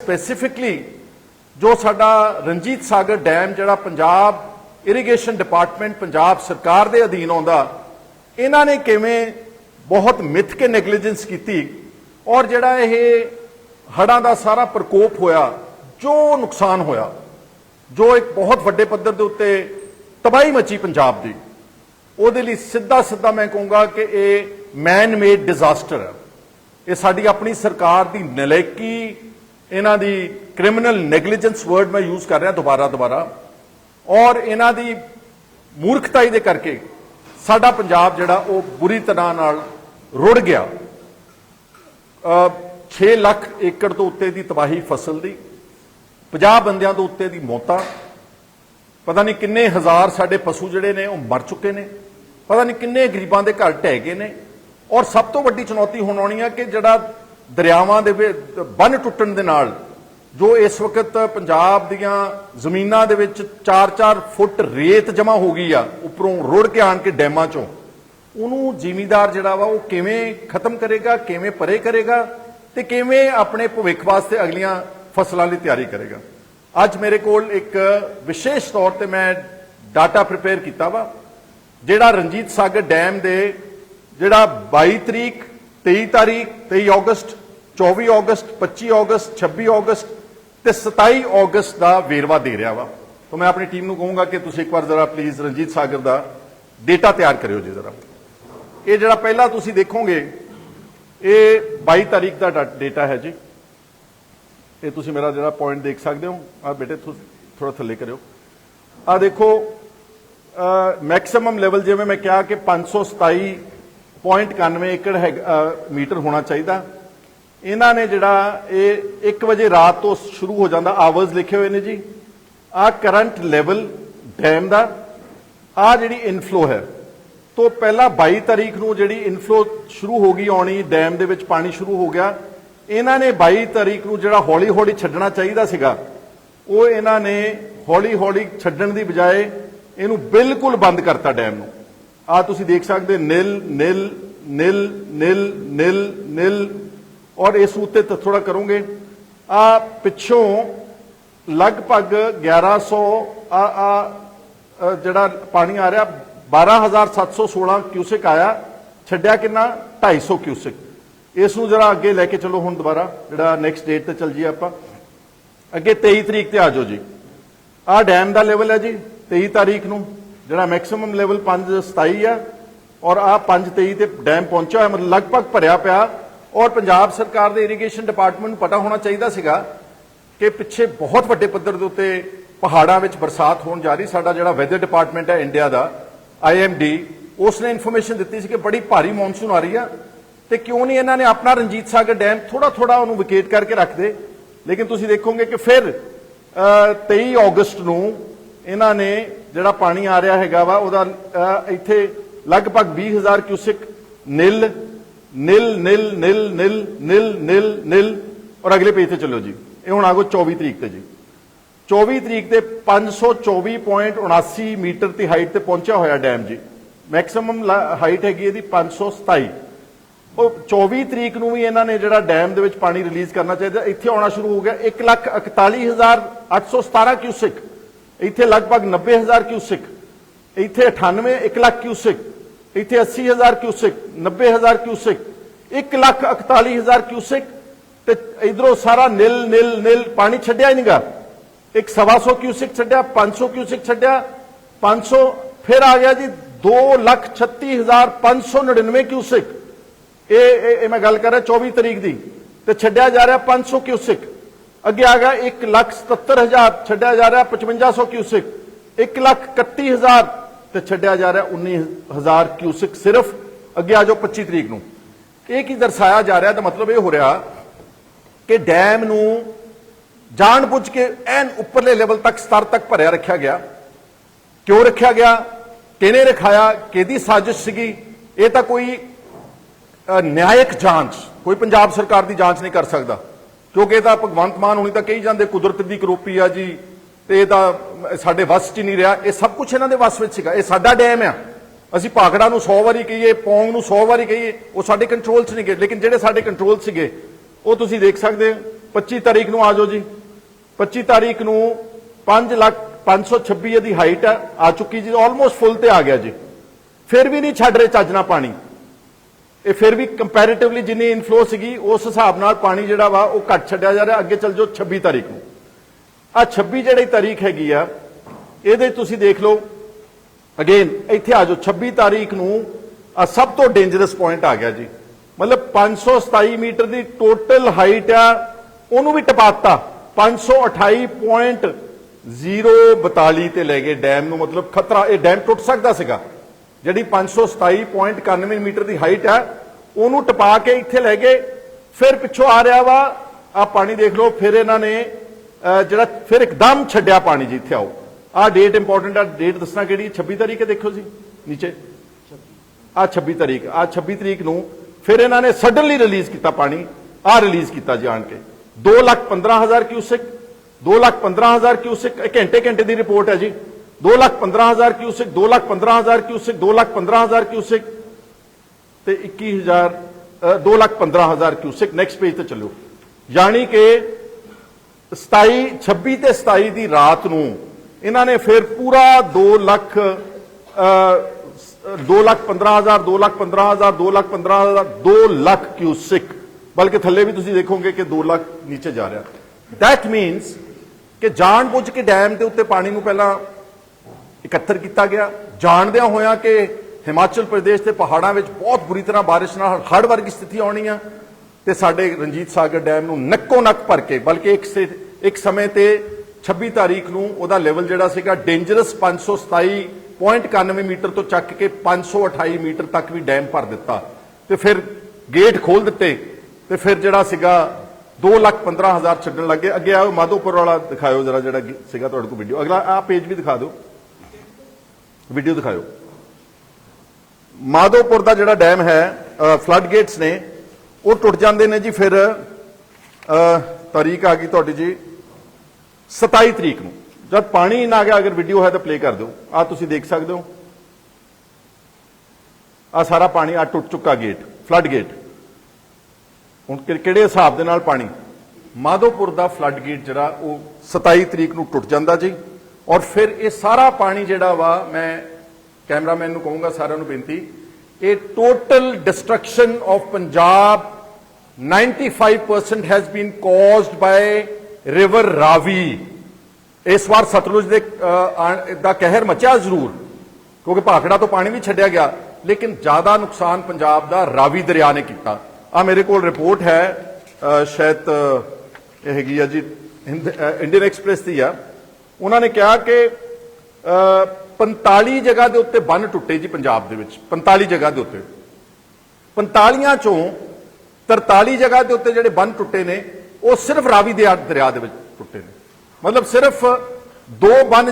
Specifically ਜੋ ਸਾਡਾ Ranjit Sagar dam, ਜਿਹੜਾ ਪੰਜਾਬ ਇਰੀਗੇਸ਼ਨ ਡਿਪਾਰਟਮੈਂਟ ਪੰਜਾਬ ਸਰਕਾਰ ਦੇ ਅਧੀਨ ਆਉਂਦਾ, ਇਹਨਾਂ ਨੇ ਕਿਵੇਂ ਬਹੁਤ ਮਿੱਥ ਕੇ ਨੈਗਲੀਜੈਂਸ ਕੀਤੀ ਔਰ ਜਿਹੜਾ ਇਹ ਹੜਾਂ ਦਾ ਸਾਰਾ ਪ੍ਰਕੋਪ ਹੋਇਆ, ਜੋ ਨੁਕਸਾਨ ਹੋਇਆ, ਜੋ ਇੱਕ ਬਹੁਤ ਵੱਡੇ ਪੱਧਰ ਦੇ ਉੱਤੇ ਤਬਾਹੀ ਮਚੀ ਪੰਜਾਬ ਦੀ, ਉਹਦੇ ਲਈ ਸਿੱਧਾ ਸਿੱਧਾ ਮੈਂ ਕਹੂੰਗਾ ਕਿ ਇਹ ਮੈਨ ਮੇਡ ਡਿਜ਼ਾਸਟਰ ਹੈ। ਇਹ ਸਾਡੀ ਆਪਣੀ ਸਰਕਾਰ ਦੀ ਨਲੇਕੀ ਇਹਨਾਂ ਦੀ ਕ੍ਰਿਮੀਨਲ ਨੈਗਲੀਜੈਂਸ ਵਰਡ ਮੈਂ ਯੂਜ਼ ਕਰ ਰਿਹਾ ਦੁਬਾਰਾ ਦੁਬਾਰਾ। ਔਰ ਇਹਨਾਂ ਦੀ ਮੂਰਖਤਾਈ ਦੇ ਕਰਕੇ ਸਾਡਾ ਪੰਜਾਬ ਜਿਹੜਾ ਉਹ ਬੁਰੀ ਤਰ੍ਹਾਂ ਨਾਲ ਰੁੜ ਗਿਆ। ਅ 6 ਲੱਖ ਏਕੜ ਤੋਂ ਉੱਤੇ ਦੀ ਤਬਾਹੀ ਫਸਲ ਦੀ 50 ਬੰਦਿਆਂ ਤੋਂ ਉੱਤੇ ਦੀ ਮੌਤਾਂ, ਪਤਾ ਨਹੀਂ ਕਿੰਨੇ ਹਜ਼ਾਰ ਸਾਡੇ ਪਸ਼ੂ ਜਿਹੜੇ ਨੇ ਉਹ ਮਰ ਚੁੱਕੇ ਨੇ, ਪਤਾ ਨਹੀਂ ਕਿੰਨੇ ਗਰੀਬਾਂ ਦੇ ਘਰ ਢਹਿ ਗਏ ਨੇ। ਔਰ ਸਭ ਤੋਂ ਵੱਡੀ ਚੁਣੌਤੀ ਹੁਣ ਆਉਣੀ ਆ ਕਿ ਜਿਹੜਾ ਦਰਿਆਵਾਂ ਦੇ ਵਿੱਚ, ਬੰਨ ਟੁੱਟਣ ਦੇ ਨਾਲ, ਜੋ ਇਸ ਵਕਤ ਪੰਜਾਬ ਦੀਆਂ ਜ਼ਮੀਨਾਂ ਦੇ ਵਿੱਚ 4-4 ਫੁੱਟ ਰੇਤ ਜਮਾ ਹੋ ਗਈ ਆ, ਉੱਪਰੋਂ ਰੁੜ ਕੇ ਆਣ ਕੇ ਡੈਮਾਂ ਚੋਂ, ਉਹਨੂੰ ਜ਼ਿਮੀਦਾਰ ਜਿਹੜਾ ਵਾ, ਉਹ ਕਿਵੇਂ ਖਤਮ ਕਰੇਗਾ, ਕਿਵੇਂ ਪਰੇ ਕਰੇਗਾ ਤੇ ਕਿਵੇਂ ਆਪਣੇ ਭਵਿੱਖ ਵਾਸਤੇ ਅਗਲੀਆਂ ਫਸਲਾਂ ਲਈ ਤਿਆਰੀ ਕਰੇਗਾ। ਅੱਜ ਮੇਰੇ ਕੋਲ ਇੱਕ ਵਿਸ਼ੇਸ਼ ਤੌਰ ਤੇ ਮੈਂ ਡਾਟਾ ਪ੍ਰਿਪੇਅਰ ਕੀਤਾ ਵਾ, ਜਿਹੜਾ ਰਣਜੀਤ ਸਾਗਰ ਡੈਮ ਦੇ, ਜਿਹੜਾ 22 ਤਰੀਕ 23 ਤਾਰੀਖ 23 ਅਗਸਤ 24 ਅਗਸਤ 25 ਅਗਸਤ 26 ਅਗਸਤ ਤੇ 27 ਅਗਸਤ ਦਾ ਵੇਰਵਾ ਦੇ ਰਿਹਾ ਵਾ। ਤਾਂ ਮੈਂ ਆਪਣੀ ਟੀਮ ਨੂੰ ਕਹੂੰਗਾ ਕਿ ਤੁਸੀਂ ਇੱਕ ਵਾਰ ਜ਼ਰਾ ਪਲੀਜ਼ ਰਣਜੀਤ ਸਾਗਰ ਦਾ ਡੇਟਾ ਤਿਆਰ ਕਰਿਓ ਜੀ ਜ਼ਰਾ। ਇਹ ਜਿਹੜਾ ਪਹਿਲਾਂ ਤੁਸੀਂ ਦੇਖੋਗੇ, ਇਹ 22 ਤਾਰੀਖ ਦਾ ਡੇਟਾ ਹੈ ਜੀ। ਇਹ ਤੁਸੀਂ ਮੇਰਾ ਜਿਹੜਾ ਪੁਆਇੰਟ ਦੇਖ ਸਕਦੇ ਹੋ। ਆ ਬੇਟੇ ਥੋੜਾ ਥੱਲੇ ਕਰਿਓ। ਆ ਦੇਖੋ ਮੈਕਸਿਮਮ ਲੈਵਲ ਜਿਵੇਂ ਮੈਂ ਕਿਹਾ ਕਿ 527.91 ਏਕੜ ਹੈ ਮੀਟਰ ਹੋਣਾ ਚਾਹੀਦਾ। ਇਹਨਾਂ ਨੇ ਜਿਹੜਾ ਇਹ 1 ਵਜੇ ਰਾਤ ਤੋਂ ਸ਼ੁਰੂ ਹੋ ਜਾਂਦਾ ਆਵਰਸ ਲਿਖੇ ਹੋਏ ਨੇ ਜੀ। ਆ ਕਰੰਟ ਲੈਵਲ ਡੈਮ ਦਾ, ਆ ਜਿਹੜੀ ਇਨਫਲੋ ਹੈ। ਤੋਂ ਪਹਿਲਾਂ 22 ਤਾਰੀਖ ਨੂੰ ਜਿਹੜੀ ਇਨਫਲੋ ਸ਼ੁਰੂ ਹੋ ਗਈ ਆਉਣੀ, ਡੈਮ ਦੇ ਵਿੱਚ ਪਾਣੀ ਸ਼ੁਰੂ ਹੋ ਗਿਆ। ਇਹਨਾਂ ਨੇ 22 ਤਾਰੀਖ ਨੂੰ ਜਿਹੜਾ ਹੌਲੀ ਹੌਲੀ ਛੱਡਣਾ ਚਾਹੀਦਾ ਸੀਗਾ, ਉਹ ਇਹਨਾਂ ਨੇ ਹੌਲੀ ਹੌਲੀ ਛੱਡਣ ਦੀ ਬਜਾਏ ਇਹਨੂੰ ਬਿਲਕੁਲ ਬੰਦ ਕਰਤਾ ਡੈਮ ਨੂੰ। ਆ ਤੁਸੀਂ ਦੇਖ ਸਕਦੇ nil nil nil nil nil nil. ਔਰ ਇਸ ਉੱਤੇ ਥੋੜਾ ਕਰੋਗੇ। ਆ ਪਿੱਛੋਂ ਲਗਭਗ 1100 ਆ ਆ ਜਿਹੜਾ ਪਾਣੀ ਆ ਰਿਹਾ 12716 ਕਿਊਸਿਕ ਆਇਆ। ਛੱਡਿਆ ਕਿੰਨਾ? 250 ਕਿਊਸਿਕ। ਇਸ ਨੂੰ ਜਰਾ ਅੱਗੇ ਲੈ ਕੇ ਚਲੋ ਹੁਣ ਦੁਬਾਰਾ, ਜਿਹੜਾ ਨੈਕਸਟ ਡੇਟ ਤੇ ਚੱਲ ਜੀ ਆਪਾਂ। ਅੱਗੇ 23 ਤਰੀਕ ਤੇ ਆ ਜਾਓ ਜੀ। ਆਹ ਡੈਮ ਦਾ ਲੈਵਲ ਹੈ ਜੀ 23 ਤਾਰੀਖ ਨੂੰ। ਜਿਹੜਾ ਮੈਕਸਿਮਮ ਲੈਵਲ 527 ਆ, ਔਰ ਆਹ 523 ਤੇ ਡੈਮ ਪਹੁੰਚਿਆ ਹੋਇਆ, ਮਤਲਬ ਲਗਭਗ ਭਰਿਆ ਪਿਆ, ਔਰ ਪੰਜਾਬ ਸਰਕਾਰ ਦੇ ਇਰੀਗੇਸ਼ਨ ਡਿਪਾਰਟਮੈਂਟ ਨੂੰ ਪਤਾ ਹੋਣਾ ਚਾਹੀਦਾ ਸੀਗਾ ਕਿ ਪਿੱਛੇ ਬਹੁਤ ਵੱਡੇ ਪੱਧਰ ਦੇ ਉੱਤੇ ਪਹਾੜਾਂ ਵਿੱਚ ਬਰਸਾਤ ਹੋਣ ਜਾ ਰਹੀ, ਸਾਡਾ ਜਿਹੜਾ ਵੈਦਰ ਡਿਪਾਰਟਮੈਂਟ ਹੈ ਇੰਡੀਆ ਦਾ ਆਈਐਮਡੀ ਉਸ ਨੇ ਇਨਫੋਰਮੇਸ਼ਨ ਦਿੱਤੀ ਸੀ ਕਿ ਬੜੀ ਭਾਰੀ ਮੌਨਸੂਨ ਆ ਰਹੀ ਆ, ਤੇ ਕਿਉਂ ਨਹੀਂ ਇਹਨਾਂ ਨੇ ਆਪਣਾ ਰਣਜੀਤ ਸਾਗਰ ਡੈਮ ਥੋੜਾ ਥੋੜਾ ਉਹਨੂੰ ਵਿਕੇਟ ਕਰਕੇ ਰੱਖਦੇ ਲੇਕਿਨ ਤੁਸੀਂ ਦੇਖੋਗੇ ਕਿ ਫਿਰ 23 ਅਗਸਤ ਨੂੰ ਇਹਨਾਂ ਨੇ ਜਿਹੜਾ ਪਾਣੀ ਆ ਰਿਹਾ ਹੈਗਾ ਵਾ, ਉਹਦਾ ਇੱਥੇ ਲਗਭਗ 20000 cusec nil nil nil nil nil nil nil nil, ਔਰ ਅਗਲੇ ਪੇਜ ਤੇ ਚੱਲੋ ਜੀ। ਇਹ ਹੁਣ ਆਗੋ 24 ਤਰੀਕ ਤੇ ਜੀ। 24 ਤਰੀਕ ਤੇ 524.79 ਮੀਟਰ ਦੀ ਹਾਈਟ ਤੇ ਪਹੁੰਚਿਆ ਹੋਇਆ ਡੈਮ ਜੀ। ਮੈਕਸਿਮਮ ਹਾਈਟ ਹੈਗੀ ਇਹਦੀ 527 ਉਹ 24 ਤਰੀਕ ਨੂੰ ਵੀ ਇਹਨਾਂ ਨੇ ਜਿਹੜਾ ਡੈਮ ਦੇ ਵਿੱਚ ਪਾਣੀ ਰਿਲੀਜ਼ ਕਰਨਾ ਚਾਹੀਦਾ, ਇੱਥੇ ਆਉਣਾ ਸ਼ੁਰੂ ਹੋ ਗਿਆ 141817 ਕਿਊਸਿਕ। ਇੱਥੇ ਲਗਭਗ 90000 ਕਿਊਸਿਕ, ਇੱਥੇ 98 1 ਲੱਖ ਕਿਊਸਿਕ, ਇੱਥੇ 80000 ਕਿਊਸਿਕ 90000 ਕਿਊਸਿਕ 141000 ਕਿਊਸਿਕ ਤੇ ਇਧਰੋਂ ਸਾਰਾ ਨਿਲ ਨਿਲ ਨਿਲ ਪਾਣੀ ਛੱਡਿਆ ਹੀ ਨਹੀਂਗਾ ਇੱਕ 750 ਕਿਊਸਿਕ ਛੱਡਿਆ 500 ਕਿਊਸਿਕ ਛੱਡਿਆ 500 ਫਿਰ ਆ ਗਿਆ ਜੀ 236599 ਕਿਊਸਿਕ। ਇਹ ਇਹ ਮੈਂ ਗੱਲ ਕਰ ਰਿਹਾ 24 ਤਰੀਕ ਦੀ। ਤੇ ਛੱਡਿਆ ਜਾ ਰਿਹਾ 500 ਕਿਊਸਿਕ। ਅੱਗੇ ਆ ਗਿਆ 177000 ਛੱਡਿਆ ਜਾ ਰਿਹਾ 5500 ਕਿਊਸਿਕ। 131000 ਤੇ ਛੱਡਿਆ ਜਾ ਰਿਹਾ 19000 ਕਿਊਸਿਕ ਸਿਰਫ। ਅੱਗੇ ਆ ਜਾਓ 25 ਤਰੀਕ ਨੂੰ। ਇਹ ਕੀ ਦਰਸਾਇਆ ਜਾ ਰਿਹਾ ਤਾਂ ਮਤਲਬ ਇਹ ਹੋ ਰਿਹਾ ਕਿ ਡੈਮ ਨੂੰ ਜਾਣਬੁੱਝ ਕੇ ਐਨ ਉੱਪਰਲੇ ਲੈਵਲ ਤੱਕ, ਸਤਰ ਤੱਕ ਭਰਿਆ ਰੱਖਿਆ ਗਿਆ। ਕਿਉਂ ਰੱਖਿਆ ਗਿਆ? ਕਿਹਨੇ ਰਖਾਇਆ? ਕਿਹਦੀ ਸਾਜ਼ਿਸ਼ ਸੀਗੀ? ਇਹ ਤਾਂ ਕੋਈ ਨਿਆਇਕ ਜਾਂਚ, ਕੋਈ ਪੰਜਾਬ ਸਰਕਾਰ ਦੀ ਜਾਂਚ ਨਹੀਂ ਕਰ ਸਕਦਾ। ਕਿਉਂਕਿ ਇਹ ਤਾਂ ਭਗਵੰਤ ਮਾਨ ਹੁਣੀ ਤਾਂ ਕਹੀ ਜਾਂਦੇ, ਕੁਦਰਤ ਦੀ ਕਰੋਪੀ ਆ ਜੀ, ਤੇ ਇਹ ਤਾਂ ਸਾਡੇ ਵੱਸ 'ਚ ਨਹੀਂ ਰਿਹਾ। ਇਹ ਸਭ ਕੁਝ ਇਹਨਾਂ ਦੇ ਵੱਸ ਵਿੱਚ ਸੀਗਾ। ਇਹ ਸਾਡਾ ਡੈਮ ਆ। ਅਸੀਂ ਭਾਖੜਾ ਨੂੰ 100 ਵਾਰੀ ਕਹੀਏ, ਪੌਂਗ ਨੂੰ 100 ਵਾਰੀ ਕਹੀਏ, ਉਹ ਸਾਡੇ ਕੰਟਰੋਲ 'ਚ ਨਹੀਂ ਗਏ। ਲੇਕਿਨ ਜਿਹੜੇ ਸਾਡੇ ਕੰਟਰੋਲ ਸੀਗੇ, ਉਹ ਤੁਸੀਂ ਦੇਖ ਸਕਦੇ ਹੋ। 25 ਤਾਰੀਖ ਨੂੰ ਆ ਜਾਓ ਜੀ। 25 ਤਾਰੀਖ ਨੂੰ 5 ਲੱਖ 526 ਦੀ ਹਾਈਟ ਆ ਆ ਚੁੱਕੀ ਜੀ ਆਲਮੋਸਟ ਫੁੱਲ ਤੇ ਆ ਗਿਆ ਜੀ। ਫਿਰ ਵੀ ਨਹੀਂ ਛੱਡ ਰਹੇ ਚੱਜਣਾ ਪਾਣੀ। ਇਹ ਫਿਰ ਵੀ ਕੰਪੈਰੀਟਿਵਲੀ ਜਿੰਨੀ ਇਨਫਲੋ ਸੀਗੀ, ਉਸ ਹਿਸਾਬ ਨਾਲ ਪਾਣੀ ਜਿਹੜਾ ਵਾ ਉਹ ਘੱਟ ਛੱਡਿਆ ਜਾ ਰਿਹਾ। ਅੱਗੇ ਚੱਲ ਜਾਓ 26 ਤਾਰੀਖ ਨੂੰ। ਆ 26 ਜਿਹੜੀ ਤਾਰੀਖ ਹੈਗੀ ਆ, ਇਹਦੇ ਤੁਸੀਂ ਦੇਖ ਲਓ। ਅਗੇਨ ਇੱਥੇ ਆ ਜਾਓ 26 ਤਾਰੀਖ ਨੂੰ ਆ ਸਭ ਤੋਂ ਡੇਂਜਰਸ ਪੁਆਇੰਟ ਆ ਗਿਆ ਜੀ। ਮਤਲਬ 527 ਮੀਟਰ ਦੀ ਟੋਟਲ ਹਾਈਟ ਆ, ਉਹਨੂੰ ਵੀ ਟਪਾਤਾ। 528.042 ਤੇ ਲੈ ਗਏ ਡੈਮ ਨੂੰ। ਮਤਲਬ ਖਤਰਾ, ਇਹ ਡੈਮ ਟੁੱਟ ਸਕਦਾ ਸੀਗਾ। ਜਿਹੜੀ 527.91 ਮੀਟਰ ਦੀ ਹਾਈਟ ਹੈ ਉਹਨੂੰ ਟਪਾ ਕੇ ਇੱਥੇ ਲੈ ਗਏ। ਫਿਰ ਪਿੱਛੋਂ ਆ ਰਿਹਾ ਵਾ ਆ ਪਾਣੀ ਦੇਖ ਲਓ, ਫਿਰ ਇਹਨਾਂ ਨੇ ਜਿਹੜਾ ਫਿਰ ਇੱਕਦਮ ਛੱਡਿਆ ਪਾਣੀ ਜੀ, ਇੱਥੇ ਆਓ। ਆ ਡੇਟ ਇੰਪੋਰਟੈਂਟ ਆ ਡੇਟ ਦੱਸਣਾ ਕਿਹੜੀ ਹੈ? 26 ਤਾਰੀਖ ਹੈ, ਦੇਖੋ ਜੀ, ਨੀਚੇ। ਆ 26 ਤਰੀਕ ਆ 26 ਤਰੀਕ ਨੂੰ ਫਿਰ ਇਹਨਾਂ ਨੇ ਸਡਨਲੀ ਰਿਲੀਜ਼ ਕੀਤਾ ਪਾਣੀ ਆ ਰਿਲੀਜ਼ ਕੀਤਾ ਜਾਣ ਕੇ। 2 ਲੱਖ 15000 ਕਿਊਸਿਕ 2 ਲੱਖ 15000 ਕਿਊਸਿਕ ਘੰਟੇ ਘੰਟੇ ਦੀ ਰਿਪੋਰਟ ਹੈ ਜੀ। 2 lakh 15000 cusec 2 lakh 15000 cusec 2 lakh 15000 cusec ਤੇ 21000 ਅ, 2 ਲੱਖ 15000 ਕਿਊਸਿਕ ਨੈਕਸਟ ਪੇਜ ਤੇ ਚੱਲਿਓ ਯਾਨੀ ਕਿ 27 26 ਤੇ 27 ਦੀ ਰਾਤ ਨੂੰ ਇਹਨਾਂ ਨੇ ਫਿਰ ਪੂਰਾ 2 ਲੱਖ ਅ, 2 ਲੱਖ 15000 2 ਲੱਖ 15000 2 ਲੱਖ 15000 2 ਲੱਖ ਕਿਊਸਿਕ ਬਲਕਿ ਥੱਲੇ ਵੀ ਤੁਸੀਂ ਦੇਖੋਗੇ ਕਿ 2 ਲੱਖ ਨੀਚੇ ਜਾ ਰਿਹਾ ਦੈਟ ਮੀਨਸ ਕਿ ਜਾਣ ਬੁੱਝ ਕੇ ਡੈਮ ਦੇ ਉੱਤੇ ਪਾਣੀ ਨੂੰ ਪਹਿਲਾਂ ਇਕੱਤਰ ਕੀਤਾ ਗਿਆ। ਜਾਣਦਿਆਂ ਹੋਇਆਂ ਕਿ ਹਿਮਾਚਲ ਪ੍ਰਦੇਸ਼ ਦੇ ਪਹਾੜਾਂ ਵਿੱਚ ਬਹੁਤ ਬੁਰੀ ਤਰ੍ਹਾਂ ਬਾਰਿਸ਼ ਨਾਲ ਹੜ੍ਹ ਵਰਗੀ ਸਥਿਤੀ ਆਉਣੀ ਆ ਤੇ ਸਾਡੇ ਰਣਜੀਤ ਸਾਗਰ ਡੈਮ ਨੂੰ ਨੱਕੋ ਨੱਕ ਭਰ ਕੇ, ਬਲਕਿ ਇੱਕ ਸੇ, ਇੱਕ ਸਮੇਂ ਤੇ 26 ਤਾਰੀਖ ਨੂੰ ਉਹਦਾ ਲੈਵਲ ਜਿਹੜਾ ਸੀਗਾ ਡੇਂਜਰਸ 527.91 ਮੀਟਰ ਤੋਂ ਚੱਕ ਕੇ 528 ਮੀਟਰ ਤੱਕ ਵੀ ਡੈਮ ਭਰ ਦਿੱਤਾ। ਤੇ ਫਿਰ ਗੇਟ ਖੋਲ ਦਿੱਤੇ ਤੇ ਫਿਰ ਜਿਹੜਾ ਸੀਗਾ 2 ਲੱਖ 15000 ਛੱਡਣ ਲੱਗੇ। ਅੱਗੇ ਆਓ, ਮਾਧੋਪੁਰ ਵਾਲਾ ਦਿਖਾਇਓ ਜਰਾ ਜਿਹੜਾ ਸੀਗਾ ਤੁਹਾਡੇ ਕੋਲ ਵੀਡੀਓ ਅਗਲਾ ਆ ਪੇਜ ਵੀ ਦਿਖਾ ਦਿਓ। ਵੀਡੀਓ ਦਿਖਾਇਓ। ਮਾਧੋਪੁਰ ਦਾ ਜਿਹੜਾ ਡੈਮ ਹੈ ਫਲੱਡ ਗੇਟਸ ਨੇ, ਉਹ ਟੁੱਟ ਜਾਂਦੇ ਨੇ ਜੀ ਫਿਰ ਤਾਰੀਖ ਆ ਗਈ ਤੁਹਾਡੀ ਜੀ 27 ਤਰੀਕ ਨੂੰ। ਜਦ ਪਾਣੀ ਨਾ ਗਿਆ, ਅਗਰ ਵੀਡੀਓ ਹੈ ਤਾਂ ਪਲੇ ਕਰ ਦਿਓ। ਆ ਤੁਸੀਂ ਦੇਖ ਸਕਦੇ ਹੋ। ਆ ਸਾਰਾ ਪਾਣੀ ਆ ਟੁੱਟ ਚੁੱਕਾ ਗੇਟ ਫਲੱਡ ਗੇਟ ਹੁਣ ਕਿਹੜੇ ਹਿਸਾਬ ਦੇ ਨਾਲ ਪਾਣੀ? ਮਾਧੋਪੁਰ ਦਾ ਫਲੱਡ ਗੇਟ ਜਿਹੜਾ, ਉਹ 27 ਤਰੀਕ ਨੂੰ ਟੁੱਟ ਜਾਂਦਾ ਜੀ। ਔਰ ਫਿਰ ਇਹ ਸਾਰਾ ਪਾਣੀ ਜਿਹੜਾ ਵਾ, ਮੈਂ ਕੈਮਰਾਮੈਨ ਨੂੰ ਕਹੂੰਗਾ ਸਾਰਿਆਂ ਨੂੰ ਬੇਨਤੀ, ਇਹ total destruction of Punjab 95% has been caused by river Ravi ਇਸ ਵਾਰ ਸਤਲੁਜ ਦੇ ਦਾ ਕਹਿਰ ਮਚਿਆ ਜ਼ਰੂਰ, ਕਿਉਂਕਿ ਭਾਖੜਾ ਤੋਂ ਪਾਣੀ ਵੀ ਛੱਡਿਆ ਗਿਆ, ਲੇਕਿਨ ਜ਼ਿਆਦਾ ਨੁਕਸਾਨ ਪੰਜਾਬ ਦਾ ਰਾਵੀ ਦਰਿਆ ਨੇ ਕੀਤਾ। ਆ ਮੇਰੇ ਕੋਲ ਰਿਪੋਰਟ ਹੈ ਸ਼ਾਇਦ ਇਹ ਹੈਗੀ ਆ ਜੀ ਇੰਡੀਅਨ ਐਕਸਪ੍ਰੈਸ ਦੀ ਆ। ਉਹਨਾਂ ਨੇ ਕਿਹਾ ਕਿ ਅਹ, 45 ਜਗ੍ਹਾ ਦੇ ਉੱਤੇ ਬੰਨ ਟੁੱਟੇ ਜੀ ਪੰਜਾਬ ਦੇ ਵਿੱਚ 45 ਜਗ੍ਹਾ ਦੇ ਉੱਤੇ। 45 ਚੋਂ 43 ਜਗ੍ਹਾ ਦੇ ਉੱਤੇ ਜਿਹੜੇ ਬੰਨ ਟੁੱਟੇ ਨੇ ਉਹ ਸਿਰਫ ਰਾਵੀ ਦੇ ਦਰਿਆ ਦੇ ਵਿੱਚ ਟੁੱਟੇ ਨੇ। ਮਤਲਬ ਸਿਰਫ ਦੋ ਬੰਨ